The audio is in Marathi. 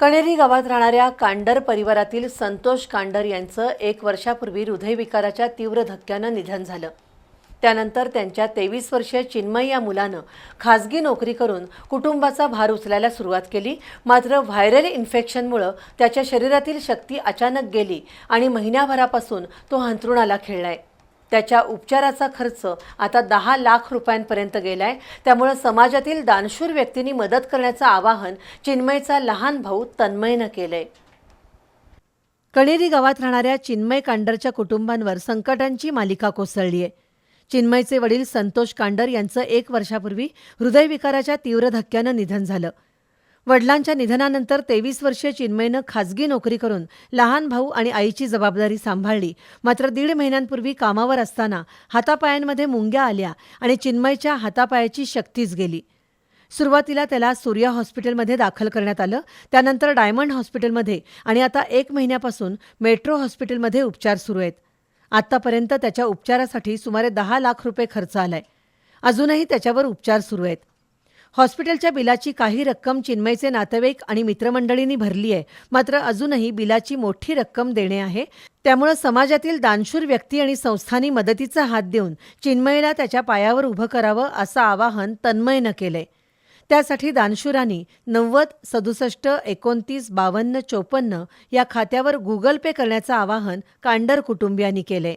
कणेरी गावात राहणाऱ्या कांडर परिवारातील संतोष कांडर यांचं एक वर्षापूर्वी हृदयविकाराच्या तीव्र धक्क्यानं निधन झालं. त्यानंतर त्यांच्या तेवीस वर्षीय चिन्मय या मुलानं खासगी नोकरी करून कुटुंबाचा भार उचलायला सुरुवात केली. मात्र व्हायरल इन्फेक्शनमुळं त्याच्या शरीरातील शक्ती अचानक गेली आणि महिन्याभरापासून तो हंतरुणाला खेळलाय. त्याच्या उपचाराचा खर्च आता दहा लाख रुपयांपर्यंत गेलाय. त्यामुळं समाजातील दानशूर व्यक्तींनी मदत करण्याचं आवाहन चिन्मयचा लहान भाऊ तन्मयनं केलंय. कणेरी गावात राहणाऱ्या चिन्मय कांडरच्या कुटुंबांवर संकटांची मालिका कोसळली आहे. चिन्मयचे वडील संतोष कांडर यांचं एक वर्षापूर्वी हृदयविकाराच्या तीव्र धक्क्यानं निधन झालं. वडिलांच्या निधनानंतर तेवीस वर्षीय चिन्मयनं खाजगी नोकरी करून लहान भाऊ आणि आईची जबाबदारी सांभाळली. मात्र दीड महिन्यांपूर्वी कामावर असताना हातापायांमध्ये मुंग्या आल्या आणि चिन्मयच्या हातापायाची शक्तीच गेली. सुरुवातीला त्याला सूर्या हॉस्पिटलमध्ये दाखल करण्यात आलं. त्यानंतर डायमंड हॉस्पिटलमध्ये आणि आता एक महिन्यापासून मेट्रो हॉस्पिटलमध्ये उपचार सुरू आहेत. आत्तापर्यंत त्याच्या उपचारासाठी सुमारे दहा लाख रुपये खर्च आलाय. अजूनही त्याच्यावर उपचार सुरू आहेत. हॉस्पिटलच्या बिलाची काही रक्कम चिन्मयचे नातेवाईक आणि मित्रमंडळींनी भरली आहे. मात्र अजूनही बिलाची मोठी रक्कम देणे आहे. त्यामुळं समाजातील दानशूर व्यक्ती आणि संस्थांनी मदतीचा हात देऊन चिन्मयला त्याच्या पायावर उभं करावं असं आवाहन तन्मयनं केलंय. त्यासाठी दानशुरांनी नव्वद सदुसष्ट एकोणतीस बावन्न चोपन्न या खात्यावर गुगल पे करण्याचं आवाहन कांडर कुटुंबियांनी केलंय.